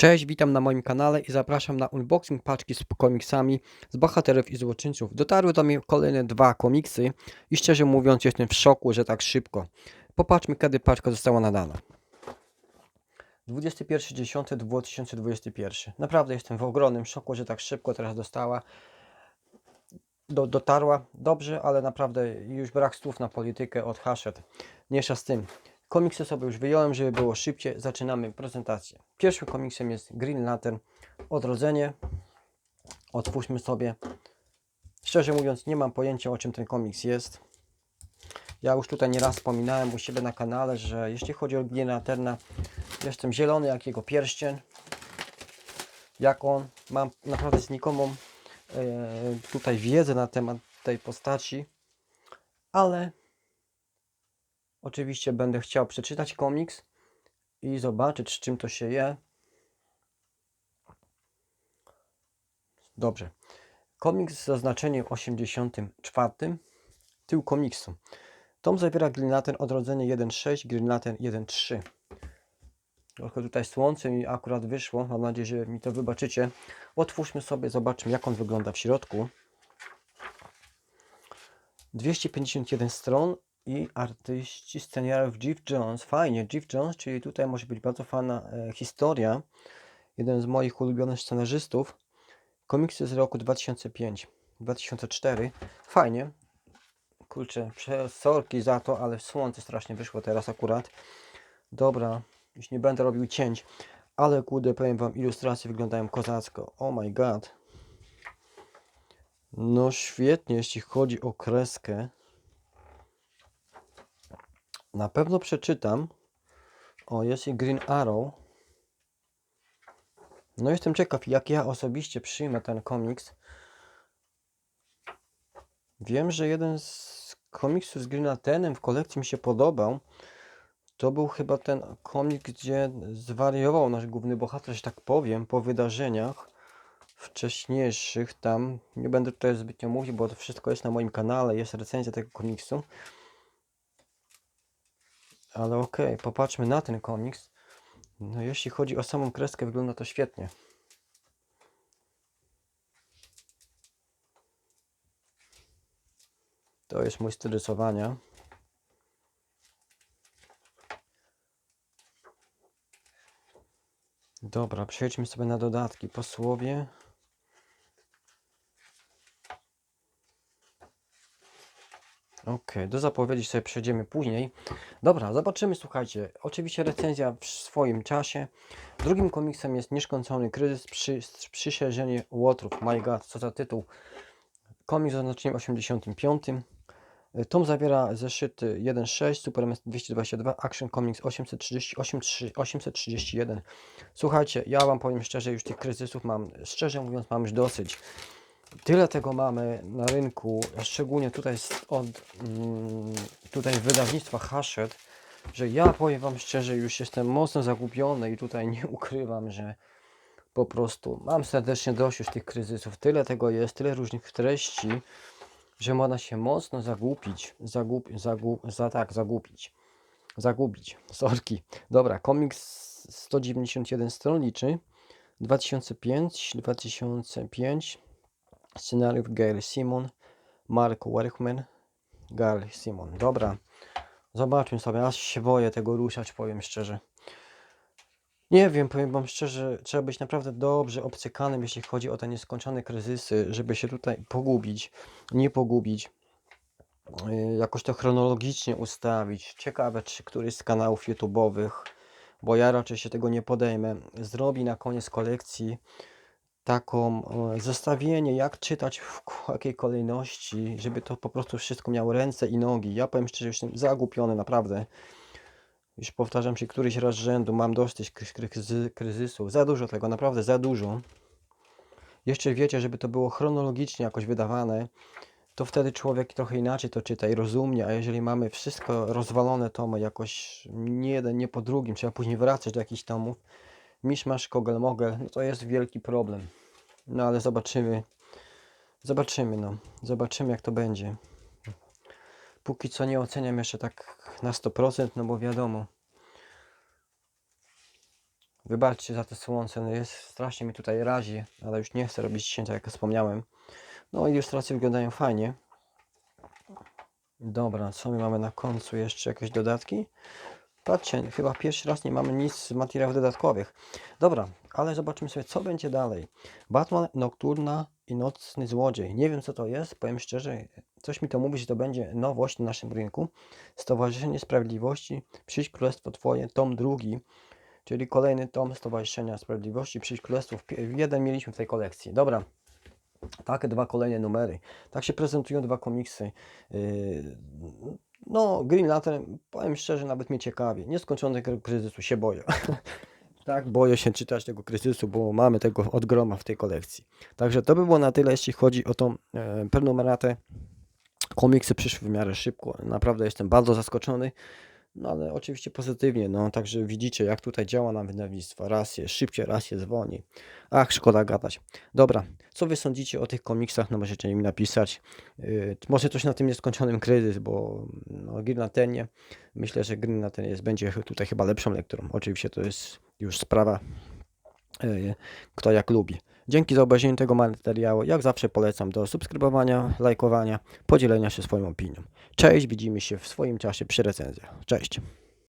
Cześć, witam na moim kanale i zapraszam na unboxing paczki z komiksami z bohaterów i złoczyńców. Dotarły do mnie kolejne dwa komiksy i szczerze mówiąc jestem w szoku, że tak szybko. Popatrzmy kiedy paczka została nadana. 21.10.2021 Naprawdę jestem w ogromnym szoku, że tak szybko teraz dostała. Do, dotarła dobrze, ale naprawdę już brak słów na politykę od Hachette. Mniejsza z tym. Komiksy sobie już wyjąłem, żeby było szybciej. Zaczynamy prezentację. Pierwszym komiksem jest Green Lantern Odrodzenie. Otwórzmy sobie. Szczerze mówiąc, nie mam pojęcia o czym ten komiks jest. Ja już tutaj nieraz wspominałem u siebie na kanale, że jeśli chodzi o Green Lanterna, jestem zielony jak jego pierścień. Jak on. Mam naprawdę znikomą e, tutaj wiedzę na temat tej postaci. Ale Oczywiście będę chciał przeczytać komiks i zobaczyć, z czym to się je. Dobrze. Komiks z zaznaczeniem 84. Tył komiksu. Tom zawiera Green Odrodzenie 1.6, Green Lantern 1.3. Trochę tutaj słońce mi akurat wyszło. Mam nadzieję, że mi to wybaczycie. Otwórzmy sobie, zobaczmy jak on wygląda w środku. 251 stron i artyści scenariusz Jeff Jones. Fajnie, Jeff Jones, czyli tutaj może być bardzo fajna e, historia. Jeden z moich ulubionych scenarzystów. Komiksy z roku 2005, 2004. Fajnie. Kurczę, sorki za to, ale słońce strasznie wyszło teraz akurat. Dobra, już nie będę robił cięć. Ale kurde, powiem wam, ilustracje wyglądają kozacko. Oh my god. No świetnie, jeśli chodzi o kreskę. Na pewno przeczytam. O, jest i Green Arrow. No jestem ciekaw, jak ja osobiście przyjmę ten komiks. Wiem, że jeden z komiksów z Green Lanternem w kolekcji mi się podobał. To był chyba ten komik, gdzie zwariował nasz główny bohater, że tak powiem, po wydarzeniach wcześniejszych tam. Nie będę tutaj zbytnio mówił, bo to wszystko jest na moim kanale, jest recenzja tego komiksu. Ale okej, okay, popatrzmy na ten komiks. No jeśli chodzi o samą kreskę, wygląda to świetnie. To jest mój styl rysowania. Dobra, przejdźmy sobie na dodatki. Posłowie. Ok, do zapowiedzi sobie przejdziemy później. Dobra, zobaczymy, słuchajcie. Oczywiście recenzja w swoim czasie. Drugim komiksem jest Nieszkończony kryzys, przy, przyszerzenie łotrów. My god, co za tytuł. Komiks z oznaczeniem 85. Tom zawiera zeszyty 1.6, Superman 222, Action Comics 830, 831. Słuchajcie, ja Wam powiem szczerze, już tych kryzysów mam, szczerze mówiąc, mam już dosyć. Tyle tego mamy na rynku, szczególnie tutaj od mm, tutaj wydawnictwa Hachette, że ja powiem Wam szczerze, już jestem mocno zagubiony i tutaj nie ukrywam, że po prostu mam serdecznie dość już tych kryzysów. Tyle tego jest, tyle różnych treści, że można się mocno zagubić. Zagup, zagup, za tak, zagubić. Zagubić. Sorki. Dobra, komiks 191 stron liczy. 2005, 2005 Scenariusz Gail Simon, Mark Werkman, Gail Simon. Dobra, zobaczmy sobie. Aż się boję tego ruszać, powiem szczerze. Nie wiem, powiem Wam szczerze, trzeba być naprawdę dobrze obcykanym, jeśli chodzi o te nieskończone kryzysy, żeby się tutaj pogubić, nie pogubić. Yy, jakoś to chronologicznie ustawić. Ciekawe, czy któryś z kanałów YouTube'owych, bo ja raczej się tego nie podejmę, zrobi na koniec kolekcji taką e, zestawienie, jak czytać w jakiej kolejności, żeby to po prostu wszystko miało ręce i nogi. Ja powiem szczerze, jestem zagupiony, naprawdę. Już powtarzam się któryś raz rzędu, mam dosyć kryzysu. Za dużo tego, naprawdę za dużo. Jeszcze wiecie, żeby to było chronologicznie jakoś wydawane, to wtedy człowiek trochę inaczej to czyta i rozumie, a jeżeli mamy wszystko rozwalone tomy jakoś nie jeden, nie po drugim, trzeba później wracać do jakichś tomów, miszmasz, kogel, mogel, no to jest wielki problem. No ale zobaczymy. Zobaczymy, no. Zobaczymy, jak to będzie. Póki co nie oceniam jeszcze tak na 100%, no bo wiadomo. Wybaczcie za te słońce, no jest strasznie mi tutaj razi, ale już nie chcę robić cięcia, jak wspomniałem. No ilustracje wyglądają fajnie. Dobra, co my mamy na końcu? Jeszcze jakieś dodatki? Patrzcie, chyba pierwszy raz nie mamy nic z materiałów dodatkowych. Dobra, ale zobaczymy sobie, co będzie dalej. Batman, Nocturna i Nocny Złodziej. Nie wiem, co to jest, powiem szczerze. Coś mi to mówi, że to będzie nowość na naszym rynku. Stowarzyszenie Sprawiedliwości, Przyjść Królestwo Twoje, tom drugi, czyli kolejny tom Stowarzyszenia Sprawiedliwości, Przyjść Królestwo. Jeden mieliśmy w tej kolekcji. Dobra, takie dwa kolejne numery. Tak się prezentują dwa komiksy. Yy, No, Green Lantern, powiem szczerze, nawet mnie ciekawi. Nieskończonego kryzysu się boję. tak, boję się czytać tego kryzysu, bo mamy tego od groma w tej kolekcji. Także to by było na tyle, jeśli chodzi o tą e, prenumeratę. Komiksy przyszły w miarę szybko. Naprawdę jestem bardzo zaskoczony. No ale oczywiście pozytywnie, no także widzicie jak tutaj działa nam wydawnictwo. Raz jest szybciej, raz jest wolniej. Ach, szkoda gadać. Dobra, co wy sądzicie o tych komiksach? No możecie mi napisać. Yy, może coś na tym nieskończonym kryzys, bo no, Green Lanternie, myślę, że Green Lantern jest, będzie tutaj chyba lepszą lekturą. Oczywiście to jest już sprawa, yy, kto jak lubi. Dzięki za obejrzenie tego materiału. Jak zawsze polecam do subskrybowania, lajkowania, podzielenia się swoją opinią. Cześć, widzimy się w swoim czasie przy recenzjach. Cześć.